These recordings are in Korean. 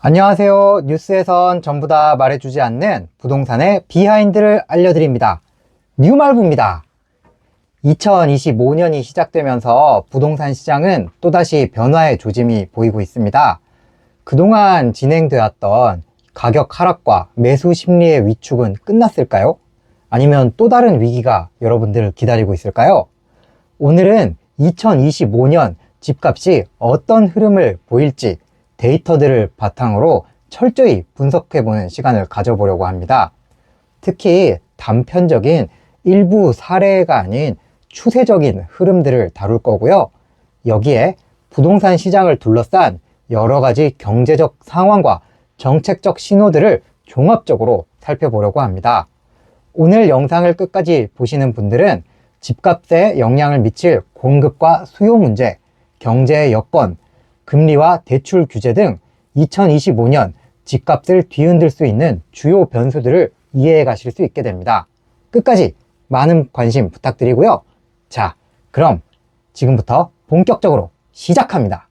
안녕하세요. 뉴스에선 전부 다 말해주지 않는 부동산의 비하인드를 알려드립니다. 뉴말부입니다. 2025년이 시작되면서 부동산 시장은 또다시 변화의 조짐이 보이고 있습니다. 그동안 진행되었던 가격 하락과 매수 심리의 위축은 끝났을까요? 아니면 또 다른 위기가 여러분들을 기다리고 있을까요? 오늘은 2025년 집값이 어떤 흐름을 보일지 데이터들을 바탕으로 철저히 분석해보는 시간을 가져보려고 합니다. 특히 단편적인 일부 사례가 아닌 추세적인 흐름들을 다룰 거고요. 여기에 부동산 시장을 둘러싼 여러 가지 경제적 상황과 정책적 신호들을 종합적으로 살펴보려고 합니다. 오늘 영상을 끝까지 보시는 분들은 집값에 영향을 미칠 공급과 수요 문제, 경제 여건, 금리와 대출 규제 등 2025년 집값을 뒤흔들 수 있는 주요 변수들을 이해해 가실 수 있게 됩니다. 끝까지 많은 관심 부탁드리고요. 자, 그럼 지금부터 본격적으로 시작합니다.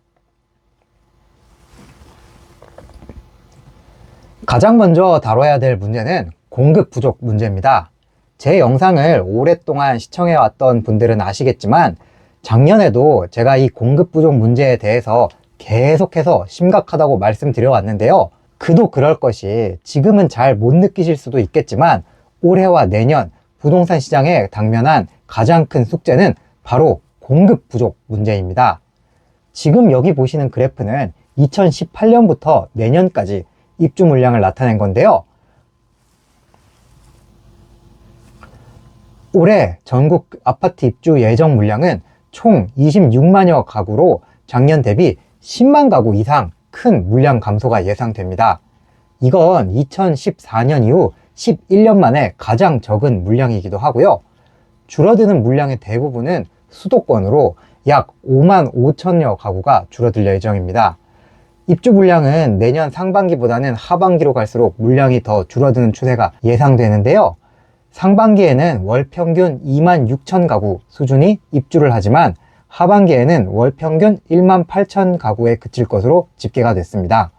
가장 먼저 다뤄야 될 문제는 공급 부족 문제입니다. 제 영상을 오랫동안 시청해왔던 분들은 아시겠지만 작년에도 제가 이 공급 부족 문제에 대해서 계속해서 심각하다고 말씀드려 왔는데요. 그도 그럴 것이 지금은 잘 못 느끼실 수도 있겠지만 올해와 내년 부동산 시장에 당면한 가장 큰 숙제는 바로 공급 부족 문제입니다. 지금 여기 보시는 그래프는 2018년부터 내년까지 입주 물량을 나타낸 건데요. 올해 전국 아파트 입주 예정 물량은 총 26만여 가구로 작년 대비 10만 가구 이상 큰 물량 감소가 예상됩니다. 이건 2014년 이후 11년 만에 가장 적은 물량이기도 하고요. 줄어드는 물량의 대부분은 수도권으로 약 5만 5천여 가구가 줄어들 예정입니다. 입주 물량은 내년 상반기보다는 하반기로 갈수록 물량이 더 줄어드는 추세가 예상되는데요. 상반기에는 월 평균 2만 6천 가구 수준이 입주를 하지만 하반기에는 월 평균 1만 8천 가구에 그칠 것으로 집계가 됐습니다.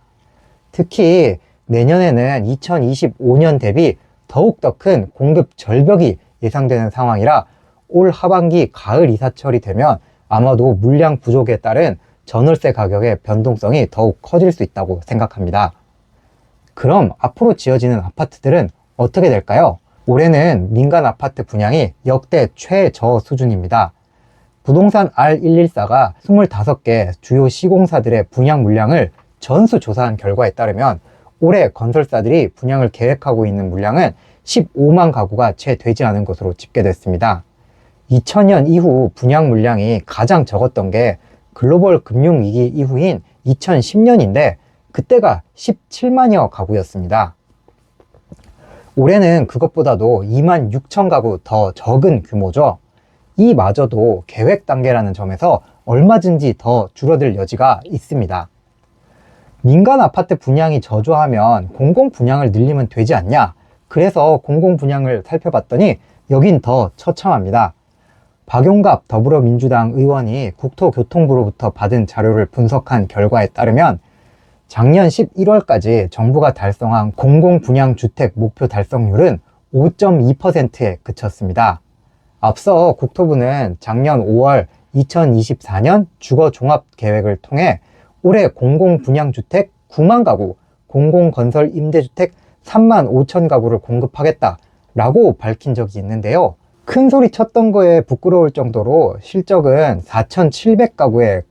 특히 내년에는 2025년 대비 더욱더 큰 공급 절벽이 예상되는 상황이라 올 하반기 가을 이사철이 되면 아마도 물량 부족에 따른 전월세 가격의 변동성이 더욱 커질 수 있다고 생각합니다. 그럼 앞으로 지어지는 아파트들은 어떻게 될까요? 올해는 민간 아파트 분양이 역대 최저 수준입니다. 부동산 R114가 25개 주요 시공사들의 분양 물량을 전수 조사한 결과에 따르면 올해 건설사들이 분양을 계획하고 있는 물량은 15만 가구가 채 되지 않은 것으로 집계됐습니다. 2000년 이후 분양 물량이 가장 적었던 게 글로벌 금융위기 이후인 2010년인데 그때가 17만여 가구였습니다. 올해는 그것보다도 2만 6천 가구 더 적은 규모죠. 이마저도 계획 단계라는 점에서 얼마든지 더 줄어들 여지가 있습니다. 민간 아파트 분양이 저조하면 공공 분양을 늘리면 되지 않냐? 그래서 공공 분양을 살펴봤더니 여긴 더 처참합니다. 박용갑 더불어민주당 의원이 국토교통부로부터 받은 자료를 분석한 결과에 따르면 작년 11월까지 정부가 달성한 공공 분양 주택 목표 달성률은 5.2%에 그쳤습니다. 앞서 국토부는 작년 5월 2024년 주거 종합 계획을 통해 올해 공공 분양 주택 9만 가구, 공공 건설 임대주택 3만 5천 가구를 공급하겠다라고 밝힌 적이 있는데요. 큰 소리 쳤던 거에 부끄러울 정도로 실적은 4,700가구에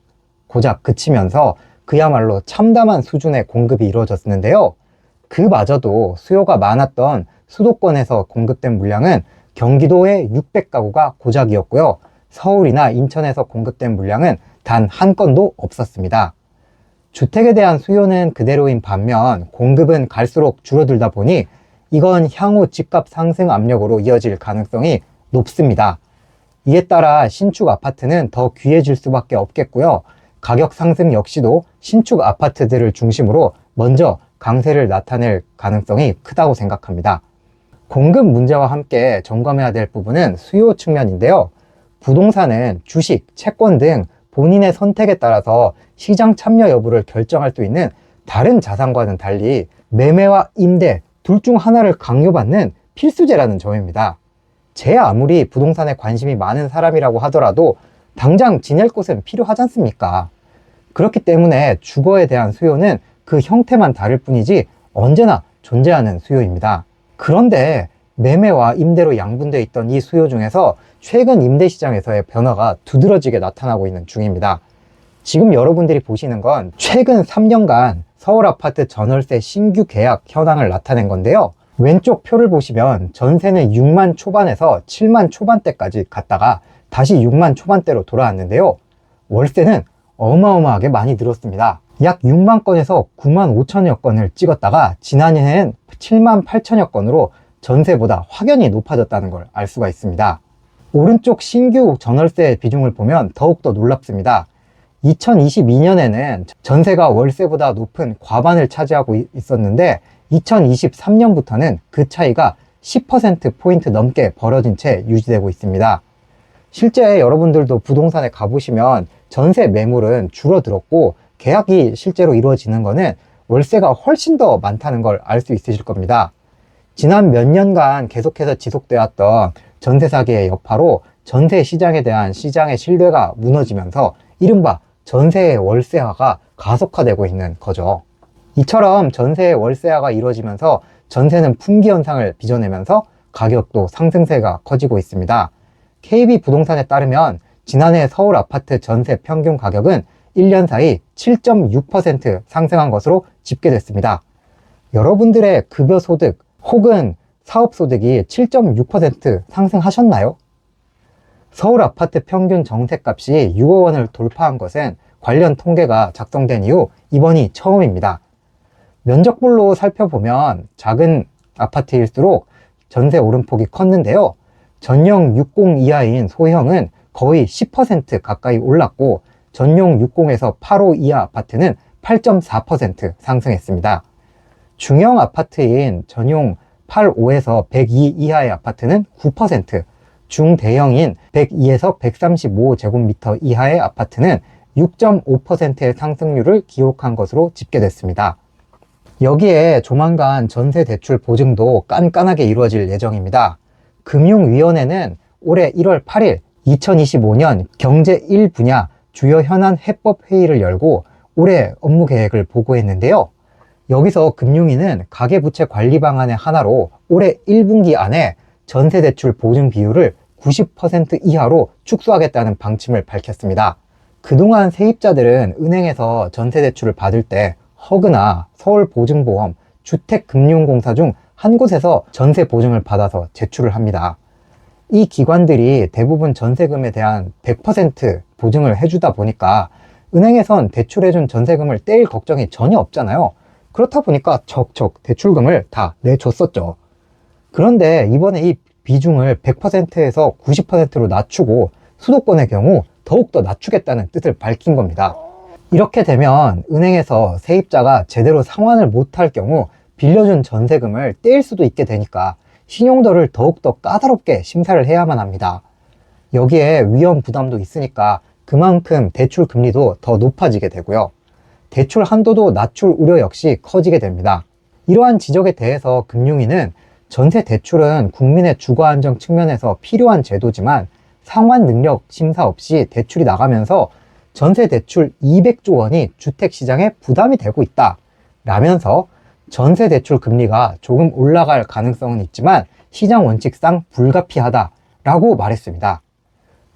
고작 그치면서 그야말로 참담한 수준의 공급이 이루어졌는데요. 그마저도 수요가 많았던 수도권에서 공급된 물량은 경기도의 600가구가 고작이었고요. 서울이나 인천에서 공급된 물량은 단 한 건도 없었습니다. 주택에 대한 수요는 그대로인 반면 공급은 갈수록 줄어들다 보니 이건 향후 집값 상승 압력으로 이어질 가능성이 높습니다. 이에 따라 신축 아파트는 더 귀해질 수밖에 없겠고요. 가격 상승 역시도 신축 아파트들을 중심으로 먼저 강세를 나타낼 가능성이 크다고 생각합니다. 공급 문제와 함께 점검해야 될 부분은 수요 측면인데요. 부동산은 주식, 채권 등 본인의 선택에 따라서 시장 참여 여부를 결정할 수 있는 다른 자산과는 달리 매매와 임대 둘 중 하나를 강요받는 필수제라는 점입니다. 제 아무리 부동산에 관심이 많은 사람이라고 하더라도 당장 지낼 곳은 필요하지 않습니까? 그렇기 때문에 주거에 대한 수요는 그 형태만 다를 뿐이지 언제나 존재하는 수요입니다. 그런데 매매와 임대로 양분되어 있던 이 수요 중에서 최근 임대 시장에서의 변화가 두드러지게 나타나고 있는 중입니다. 지금 여러분들이 보시는 건 최근 3년간 서울 아파트 전월세 신규 계약 현황을 나타낸 건데요. 왼쪽 표를 보시면 전세는 6만 초반에서 7만 초반대까지 갔다가 다시 6만 초반대로 돌아왔는데요. 월세는 어마어마하게 많이 늘었습니다. 약 6만 건에서 9만 5천여 건을 찍었다가 지난해엔 7만 8천여 건으로 전세보다 확연히 높아졌다는 걸 알 수가 있습니다. 오른쪽 신규 전월세 비중을 보면 더욱더 놀랍습니다. 2022년에는 전세가 월세보다 높은 과반을 차지하고 있었는데 2023년부터는 그 차이가 10%포인트 넘게 벌어진 채 유지되고 있습니다. 실제 여러분들도 부동산에 가보시면 전세 매물은 줄어들었고 계약이 실제로 이루어지는 것은 월세가 훨씬 더 많다는 걸 알 수 있으실 겁니다. 지난 몇 년간 계속해서 지속되었던 전세 사기의 여파로 전세 시장에 대한 시장의 신뢰가 무너지면서 이른바 전세의 월세화가 가속화되고 있는 거죠. 이처럼 전세의 월세화가 이루어지면서 전세는 품귀 현상을 빚어내면서 가격도 상승세가 커지고 있습니다. KB 부동산에 따르면 지난해 서울 아파트 전세 평균 가격은 1년 사이 7.6% 상승한 것으로 집계됐습니다. 여러분들의 급여 소득 혹은 사업 소득이 7.6% 상승하셨나요? 서울 아파트 평균 정세값이 6억 원을 돌파한 것은 관련 통계가 작성된 이후 이번이 처음입니다. 면적별로 살펴보면 작은 아파트일수록 전세 오름폭이 컸는데요. 전용 60 이하인 소형은 거의 10% 가까이 올랐고 전용 60에서 8호 이하 아파트는 8.4% 상승했습니다. 중형 아파트인 전용 85에서 102 이하의 아파트는 9%, 중대형인 102에서 135제곱미터 이하의 아파트는 6.5%의 상승률을 기록한 것으로 집계됐습니다. 여기에 조만간 전세 대출 보증도 깐깐하게 이루어질 예정입니다. 금융위원회는 올해 1월 8일 2025년 경제 1분야 주요 현안 해법 회의를 열고 올해 업무 계획을 보고했는데요. 여기서 금융위는 가계부채 관리 방안의 하나로 올해 1분기 안에 전세대출 보증 비율을 90% 이하로 축소하겠다는 방침을 밝혔습니다. 그동안 세입자들은 은행에서 전세대출을 받을 때 허그나 서울보증보험, 주택금융공사 중 한 곳에서 전세 보증을 받아서 제출을 합니다. 이 기관들이 대부분 전세금에 대한 100% 보증을 해주다 보니까 은행에선 대출해준 전세금을 떼일 걱정이 전혀 없잖아요. 그렇다 보니까 척척 대출금을 다 내줬었죠. 그런데 이번에 이 비중을 100%에서 90%로 낮추고 수도권의 경우 더욱더 낮추겠다는 뜻을 밝힌 겁니다. 이렇게 되면 은행에서 세입자가 제대로 상환을 못할 경우 빌려준 전세금을 떼일 수도 있게 되니까 신용도를 더욱더 까다롭게 심사를 해야만 합니다. 여기에 위험 부담도 있으니까 그만큼 대출 금리도 더 높아지게 되고요. 대출 한도도 낮출 우려 역시 커지게 됩니다. 이러한 지적에 대해서 금융위는 전세 대출은 국민의 주거 안정 측면에서 필요한 제도지만 상환 능력 심사 없이 대출이 나가면서 전세 대출 200조 원이 주택 시장에 부담이 되고 있다. 라면서 전세 대출 금리가 조금 올라갈 가능성은 있지만 시장 원칙상 불가피하다. 라고 말했습니다.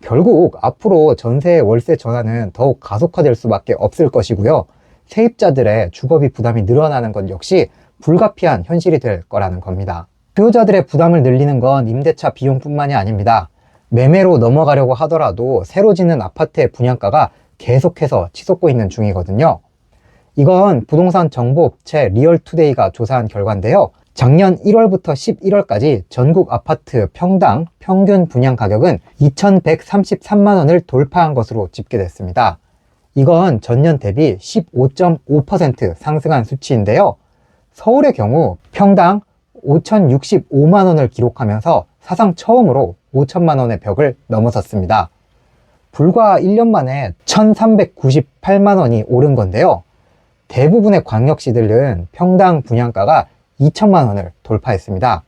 결국 앞으로 전세 월세 전환은 더욱 가속화될 수밖에 없을 것이고요. 세입자들의 주거비 부담이 늘어나는 것 역시 불가피한 현실이 될 거라는 겁니다. 수요자들의 부담을 늘리는 건 임대차 비용뿐만이 아닙니다. 매매로 넘어가려고 하더라도 새로 짓는 아파트의 분양가가 계속해서 치솟고 있는 중이거든요. 이건 부동산 정보업체 리얼투데이가 조사한 결과인데요. 작년 1월부터 11월까지 전국 아파트 평당 평균 분양 가격은 2,133만 원을 돌파한 것으로 집계됐습니다. 이건 전년 대비 15.5% 상승한 수치인데요. 서울의 경우 평당 5,065만 원을 기록하면서 사상 처음으로 5천만 원의 벽을 넘어섰습니다. 불과 1년 만에 1,398만 원이 오른 건데요. 대부분의 광역시들은 평당 분양가가 2천만 원을 돌파했습니다.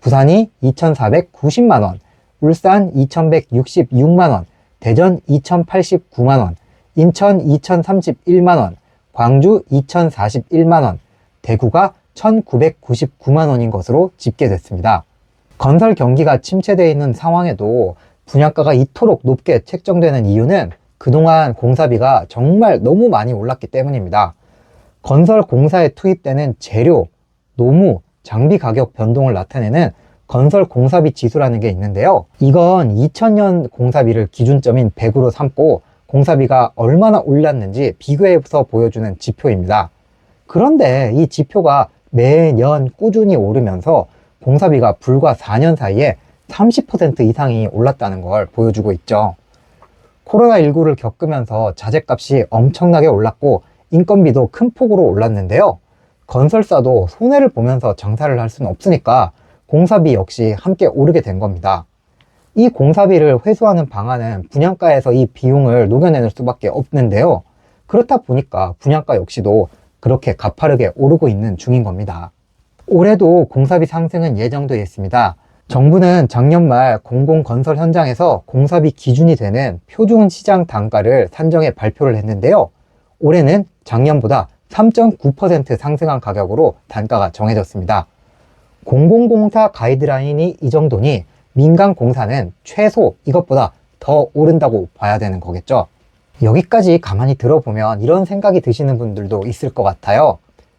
부산이 2,490만 원, 울산 2,166만 원, 대전 2,089만 원, 인천 2,031만 원, 광주 2,041만 원, 대구가 1,999만 원인 것으로 집계됐습니다. 건설 경기가 침체되어 있는 상황에도 분양가가 이토록 높게 책정되는 이유는 그동안 공사비가 정말 너무 많이 올랐기 때문입니다. 건설 공사에 투입되는 재료, 노무, 장비 가격 변동을 나타내는 건설 공사비 지수라는 게 있는데요. 이건 2000년 공사비를 기준점인 100으로 삼고 공사비가 얼마나 올랐는지 비교해서 보여주는 지표입니다. 그런데 이 지표가 매년 꾸준히 오르면서 공사비가 불과 4년 사이에 30% 이상이 올랐다는 걸 보여주고 있죠. 코로나19를 겪으면서 자재값이 엄청나게 올랐고 인건비도 큰 폭으로 올랐는데요. 건설사도 손해를 보면서 장사를 할 수는 없으니까 공사비 역시 함께 오르게 된 겁니다. 이 공사비를 회수하는 방안은 분양가에서 이 비용을 녹여내는 수밖에 없는데요. 그렇다 보니까 분양가 역시도 그렇게 가파르게 오르고 있는 중인 겁니다. 올해도 공사비 상승은 예정되어 있습니다. 정부는 작년 말 공공건설 현장에서 공사비 기준이 되는 표준 시장 단가를 산정해 발표를 했는데요. 올해는 작년보다 3.9% 상승한 가격으로 단가가 정해졌습니다. 공공공사 가이드라인이 이 정도니 민간 공사는 최소 이것보다 더 오른다고 봐야 되는 거겠죠. 여기까지 가만히 들어보면 이런 생각이 드시는 분들도 있을 것 같아요.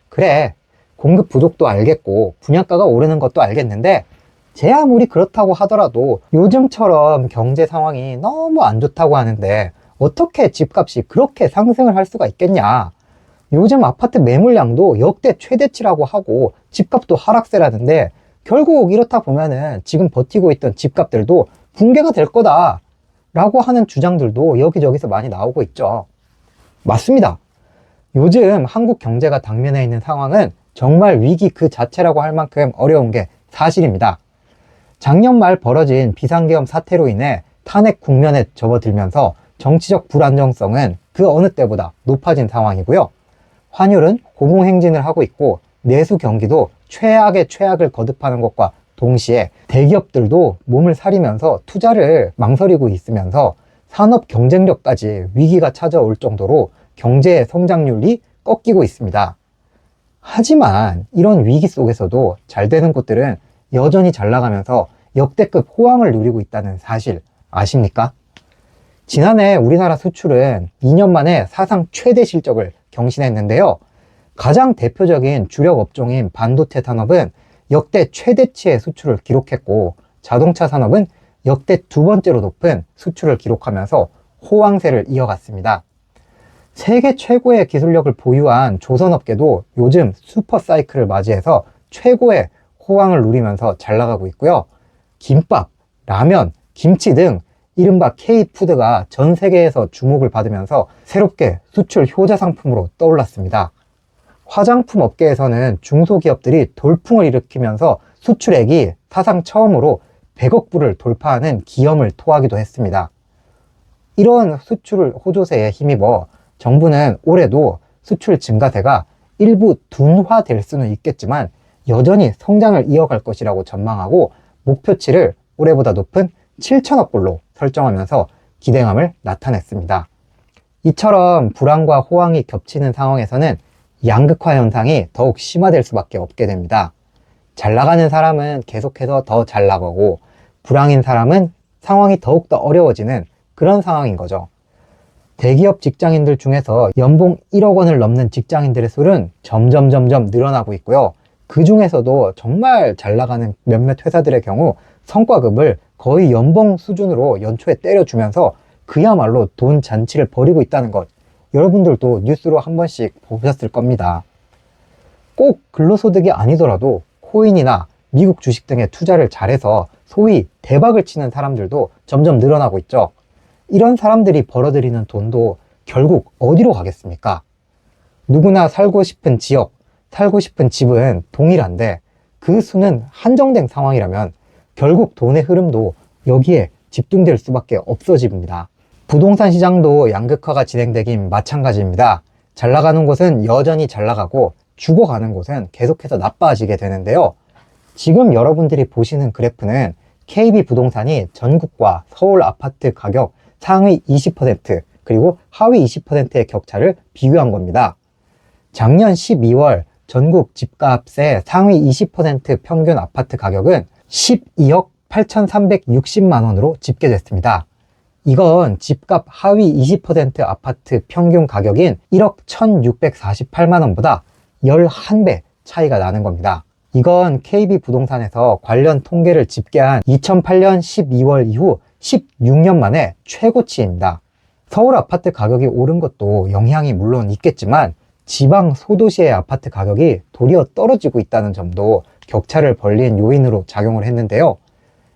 그래, 공급 부족도 알겠고 분양가가 오르는 것도 알겠는데 제 아무리 그렇다고 하더라도 요즘처럼 경제 상황이 너무 안 좋다고 하는데 어떻게 집값이 그렇게 상승을 할 수가 있겠냐. 요즘 아파트 매물량도 역대 최대치라고 하고 집값도 하락세라는데 결국 이렇다 보면은 지금 버티고 있던 집값들도 붕괴가 될 거다 라고 하는 주장들도 여기저기서 많이 나오고 있죠. 맞습니다. 요즘 한국 경제가 당면해 있는 상황은 정말 위기 그 자체라고 할 만큼 어려운 게 사실입니다. 작년 말 벌어진 비상계엄 사태로 인해 탄핵 국면에 접어들면서 정치적 불안정성은 그 어느 때보다 높아진 상황이고요. 환율은 고공행진을 하고 있고 내수 경기도 최악의 최악을 거듭하는 것과 동시에 대기업들도 몸을 사리면서 투자를 망설이고 있으면서 산업 경쟁력까지 위기가 찾아올 정도로 경제의 성장률이 꺾이고 있습니다. 하지만 이런 위기 속에서도 잘 되는 곳들은 여전히 잘 나가면서 역대급 호황을 누리고 있다는 사실 아십니까? 지난해 우리나라 수출은 2년 만에 사상 최대 실적을 경신했는데요. 가장 대표적인 주력 업종인 반도체 산업은 역대 최대치의 수출을 기록했고 자동차 산업은 역대 두 번째로 높은 수출을 기록하면서 호황세를 이어갔습니다. 세계 최고의 기술력을 보유한 조선업계도 요즘 슈퍼 사이클을 맞이해서 최고의 호황을 누리면서 잘 나가고 있고요. 김밥, 라면, 김치 등 이른바 K푸드가 전 세계에서 주목을 받으면서 새롭게 수출 효자 상품으로 떠올랐습니다. 화장품 업계에서는 중소기업들이 돌풍을 일으키면서 수출액이 사상 처음으로 100억 불을 돌파하는 기염을 토하기도 했습니다. 이런 수출 호조세에 힘입어 정부는 올해도 수출 증가세가 일부 둔화될 수는 있겠지만 여전히 성장을 이어갈 것이라고 전망하고 목표치를 올해보다 높은 7천억 불로 설정하면서 기대감을 나타냈습니다. 이처럼 불안과 호황이 겹치는 상황에서는 양극화 현상이 더욱 심화될 수밖에 없게 됩니다. 잘 나가는 사람은 계속해서 더 잘 나가고 불황인 사람은 상황이 더욱더 어려워지는 그런 상황인 거죠. 대기업 직장인들 중에서 연봉 1억 원을 넘는 직장인들의 수는 점점 점점 늘어나고 있고요. 그 중에서도 정말 잘 나가는 몇몇 회사들의 경우 성과급을 거의 연봉 수준으로 연초에 때려주면서 그야말로 돈 잔치를 벌이고 있다는 것 여러분들도 뉴스로 한 번씩 보셨을 겁니다. 꼭 근로소득이 아니더라도 코인이나 미국 주식 등에 투자를 잘해서 소위 대박을 치는 사람들도 점점 늘어나고 있죠. 이런 사람들이 벌어들이는 돈도 결국 어디로 가겠습니까? 누구나 살고 싶은 지역, 살고 싶은 집은 동일한데 그 수는 한정된 상황이라면 결국 돈의 흐름도 여기에 집중될 수밖에 없어집니다. 부동산 시장도 양극화가 진행되긴 마찬가지입니다. 잘 나가는 곳은 여전히 잘 나가고 죽어가는 곳은 계속해서 나빠지게 되는데요. 지금 여러분들이 보시는 그래프는 KB 부동산이 전국과 서울 아파트 가격 상위 20% 그리고 하위 20%의 격차를 비교한 겁니다. 작년 12월 전국 집값의 상위 20% 평균 아파트 가격은 12억 8,360만 원으로 집계됐습니다. 이건 집값 하위 20% 아파트 평균 가격인 1억 1,648만 원보다 11배 차이가 나는 겁니다. 이건 KB 부동산에서 관련 통계를 집계한 2008년 12월 이후 16년 만에 최고치입니다. 서울 아파트 가격이 오른 것도 영향이 물론 있겠지만 지방 소도시의 아파트 가격이 도리어 떨어지고 있다는 점도 격차를 벌린 요인으로 작용을 했는데요.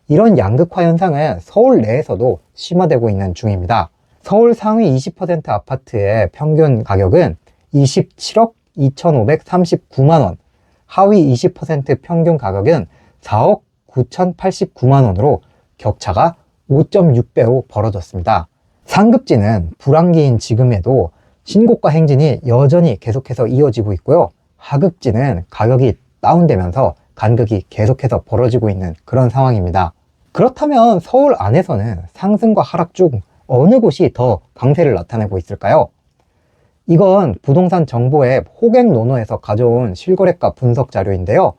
이런 양극화 현상은 서울 내에서도 심화되고 있는 중입니다. 서울 상위 20% 아파트의 평균 가격은 27억 2,539만 원, 하위 20% 평균 가격은 4억 9,089만 원으로 격차가 5.6배로 벌어졌습니다. 상급지는 불황기인 지금에도 신고가 행진이 여전히 계속해서 이어지고 있고요. 하급지는 가격이 다운되면서 간극이 계속해서 벌어지고 있는 그런 상황입니다. 그렇다면 서울 안에서는 상승과 하락 중 어느 곳이 더 강세를 나타내고 있을까요? 이건 부동산 정보앱 호갱 노노에서 가져온 실거래가 분석 자료인데요.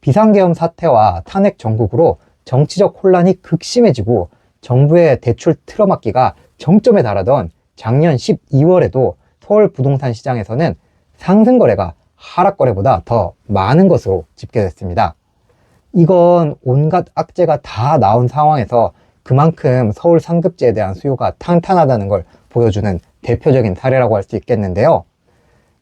비상계엄 사태와 탄핵 정국으로 정치적 혼란이 극심해지고 정부의 대출 틀어막기가 정점에 달하던 작년 12월에도 서울 부동산 시장에서는 상승 거래가 하락 거래보다 더 많은 것으로 집계됐습니다. 이건 온갖 악재가 다 나온 상황에서 그만큼 서울 상급지에 대한 수요가 탄탄하다는 걸 보여주는 대표적인 사례라고 할 수 있겠는데요.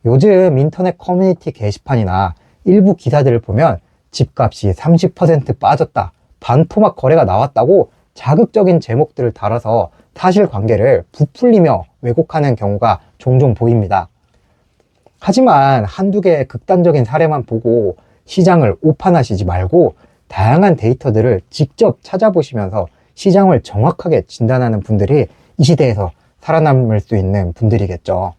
요즘 인터넷 커뮤니티 게시판이나 일부 기사들을 보면 집값이 30% 빠졌다, 반토막 거래가 나왔다고 자극적인 제목들을 달아서 사실관계를 부풀리며 왜곡하는 경우가 종종 보입니다. 하지만 한두 개의 극단적인 사례만 보고 시장을 오판하시지 말고 다양한 데이터들을 직접 찾아보시면서 시장을 정확하게 진단하는 분들이 이 시대에서 살아남을 수 있는 분들이겠죠.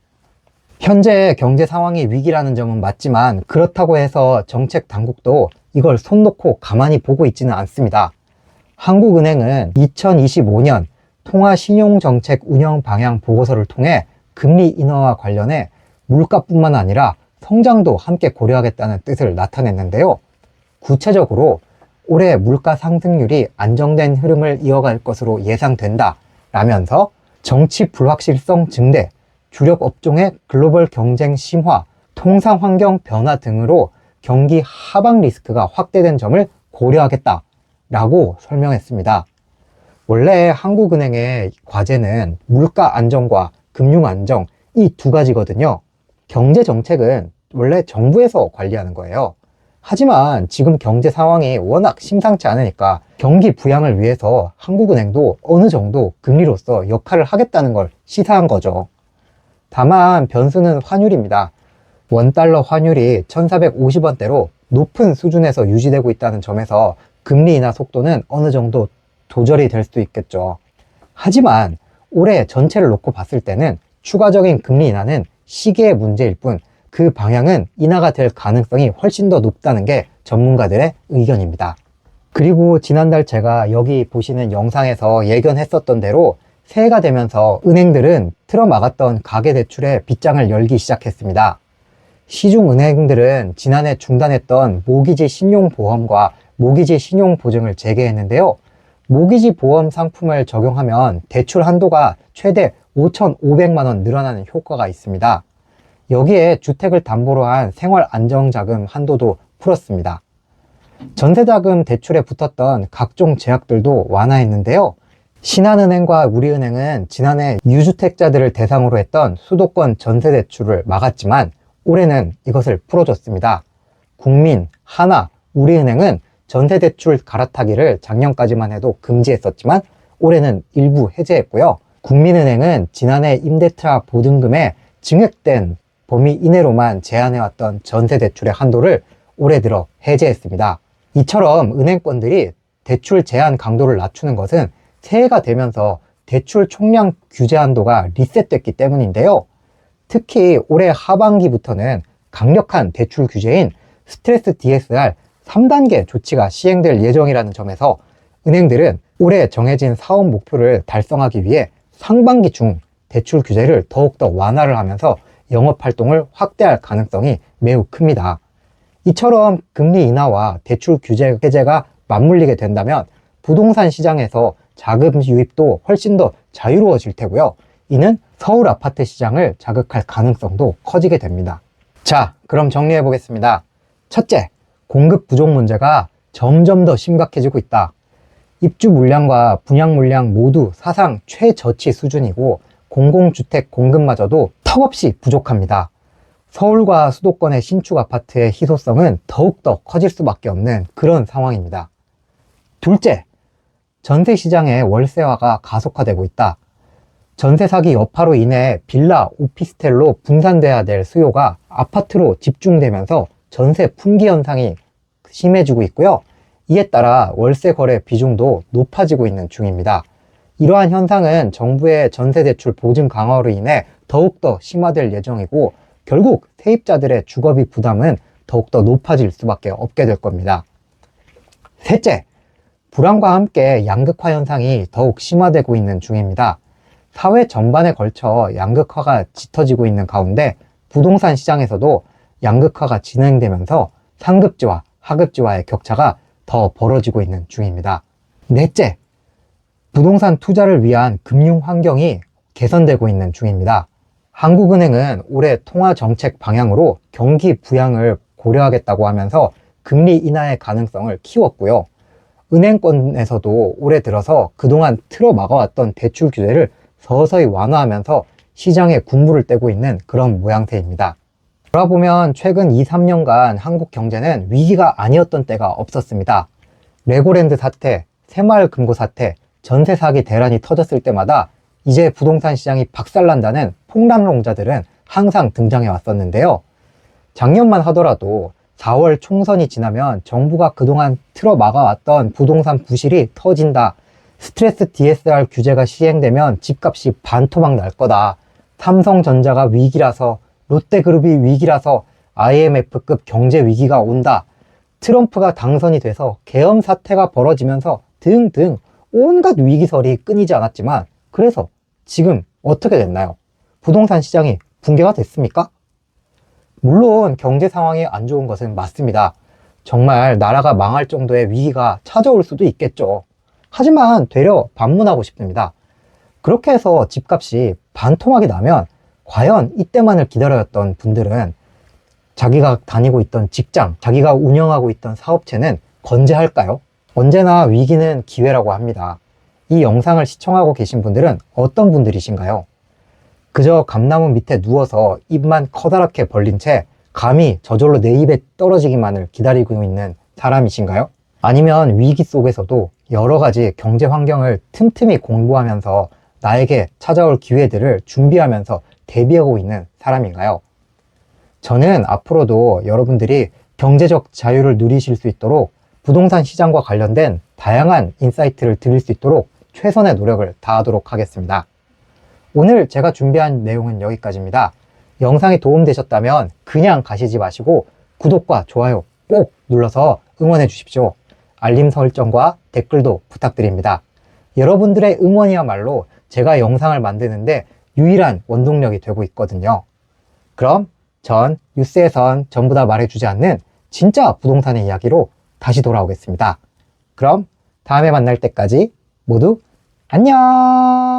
현재 경제 상황이 위기라는 점은 맞지만 그렇다고 해서 정책 당국도 이걸 손 놓고 가만히 보고 있지는 않습니다. 한국은행은 2025년 통화 신용 정책 운영 방향 보고서를 통해 금리 인하와 관련해 물가뿐만 아니라 성장도 함께 고려하겠다는 뜻을 나타냈는데요. 구체적으로 올해 물가 상승률이 안정된 흐름을 이어갈 것으로 예상된다 라면서 정치 불확실성 증대, 주력 업종의 글로벌 경쟁 심화, 통상 환경 변화 등으로 경기 하방 리스크가 확대된 점을 고려하겠다 라고 설명했습니다. 원래 한국은행의 과제는 물가 안정과 금융 안정 이 두 가지거든요. 경제 정책은 원래 정부에서 관리하는 거예요. 하지만 지금 경제 상황이 워낙 심상치 않으니까 경기 부양을 위해서 한국은행도 어느 정도 금리로서 역할을 하겠다는 걸 시사한 거죠. 다만 변수는 환율입니다. 원달러 환율이 1450원대로 높은 수준에서 유지되고 있다는 점에서 금리 인하 속도는 어느 정도 조절이 될 수도 있겠죠. 하지만 올해 전체를 놓고 봤을 때는 추가적인 금리 인하는 시기의 문제일 뿐 그 방향은 인하가 될 가능성이 훨씬 더 높다는 게 전문가들의 의견입니다. 그리고 지난달 제가 여기 보시는 영상에서 예견했었던 대로 새해가 되면서 은행들은 틀어막았던 가계대출의 빗장을 열기 시작했습니다. 시중은행들은 지난해 중단했던 모기지 신용보험과 모기지 신용보증을 재개했는데요. 모기지 보험 상품을 적용하면 대출 한도가 최대 5,500만원 늘어나는 효과가 있습니다. 여기에 주택을 담보로 한 생활 안정자금 한도도 풀었습니다. 전세자금 대출에 붙었던 각종 제약들도 완화했는데요. 신한은행과 우리은행은 지난해 유주택자들을 대상으로 했던 수도권 전세대출을 막았지만 올해는 이것을 풀어줬습니다. 국민, 하나, 우리은행은 전세대출 갈아타기를 작년까지만 해도 금지했었지만 올해는 일부 해제했고요. 국민은행은 지난해 임대차 보증금에 증액된 범위 이내로만 제한해왔던 전세대출의 한도를 올해 들어 해제했습니다. 이처럼 은행권들이 대출 제한 강도를 낮추는 것은 새해가 되면서 대출 총량 규제 한도가 리셋됐기 때문인데요. 특히 올해 하반기부터는 강력한 대출 규제인 스트레스 DSR 3단계 조치가 시행될 예정이라는 점에서 은행들은 올해 정해진 사업 목표를 달성하기 위해 상반기 중 대출 규제를 더욱더 완화를 하면서 영업 활동을 확대할 가능성이 매우 큽니다. 이처럼 금리 인하와 대출 규제 해제가 맞물리게 된다면 부동산 시장에서 자금 유입도 훨씬 더 자유로워질 테고요. 이는 서울 아파트 시장을 자극할 가능성도 커지게 됩니다. 자, 그럼 정리해 보겠습니다. 첫째, 공급 부족 문제가 점점 더 심각해지고 있다. 입주 물량과 분양 물량 모두 사상 최저치 수준이고 공공주택 공급마저도 턱없이 부족합니다. 서울과 수도권의 신축 아파트의 희소성은 더욱더 커질 수밖에 없는 그런 상황입니다. 둘째, 전세 시장의 월세화가 가속화되고 있다. 전세 사기 여파로 인해 빌라, 오피스텔로 분산돼야 될 수요가 아파트로 집중되면서 전세 품귀 현상이 심해지고 있고요. 이에 따라 월세 거래 비중도 높아지고 있는 중입니다. 이러한 현상은 정부의 전세 대출 보증 강화로 인해 더욱더 심화될 예정이고 결국 세입자들의 주거비 부담은 더욱더 높아질 수밖에 없게 될 겁니다. 셋째, 불안과 함께 양극화 현상이 더욱 심화되고 있는 중입니다. 사회 전반에 걸쳐 양극화가 짙어지고 있는 가운데 부동산 시장에서도 양극화가 진행되면서 상급지와 하급지와의 격차가 더 벌어지고 있는 중입니다. 넷째, 부동산 투자를 위한 금융 환경이 개선되고 있는 중입니다. 한국은행은 올해 통화 정책 방향으로 경기 부양을 고려하겠다고 하면서 금리 인하의 가능성을 키웠고요. 은행권에서도 올해 들어서 그동안 틀어 막아왔던 대출 규제를 서서히 완화하면서 시장에 군부를 떼고 있는 그런 모양새입니다. 돌아보면 최근 2, 3년간 한국 경제는 위기가 아니었던 때가 없었습니다. 레고랜드 사태, 새마을 금고 사태, 전세 사기 대란이 터졌을 때마다 이제 부동산 시장이 박살난다는 폭락론자들은 항상 등장해 왔었는데요. 작년만 하더라도 4월 총선이 지나면 정부가 그동안 틀어 막아왔던 부동산 부실이 터진다. 스트레스 DSR 규제가 시행되면 집값이 반토막 날 거다. 삼성전자가 위기라서 롯데그룹이 위기라서 IMF급 경제 위기가 온다. 트럼프가 당선이 돼서 계엄 사태가 벌어지면서 등등 온갖 위기설이 끊이지 않았지만 그래서 지금 어떻게 됐나요? 부동산 시장이 붕괴가 됐습니까? 물론 경제 상황이 안 좋은 것은 맞습니다. 정말 나라가 망할 정도의 위기가 찾아올 수도 있겠죠. 하지만 되려 반문하고 싶습니다. 그렇게 해서 집값이 반토막이 나면 과연 이때만을 기다려왔던 분들은 자기가 다니고 있던 직장, 자기가 운영하고 있던 사업체는 건재할까요? 언제나 위기는 기회라고 합니다. 이 영상을 시청하고 계신 분들은 어떤 분들이신가요? 그저 감나무 밑에 누워서 입만 커다랗게 벌린 채 감히 저절로 내 입에 떨어지기만을 기다리고 있는 사람이신가요? 아니면 위기 속에서도 여러 가지 경제 환경을 틈틈이 공부하면서 나에게 찾아올 기회들을 준비하면서 대비하고 있는 사람인가요? 저는 앞으로도 여러분들이 경제적 자유를 누리실 수 있도록 부동산 시장과 관련된 다양한 인사이트를 드릴 수 있도록 최선의 노력을 다하도록 하겠습니다. 오늘 제가 준비한 내용은 여기까지입니다. 영상이 도움되셨다면 그냥 가시지 마시고 구독과 좋아요 꼭 눌러서 응원해 주십시오. 알림 설정과 댓글도 부탁드립니다. 여러분들의 응원이야말로 제가 영상을 만드는데 유일한 원동력이 되고 있거든요. 그럼 전 뉴스에선 전부 다 말해주지 않는 진짜 부동산의 이야기로 다시 돌아오겠습니다. 그럼 다음에 만날 때까지 모두 안녕!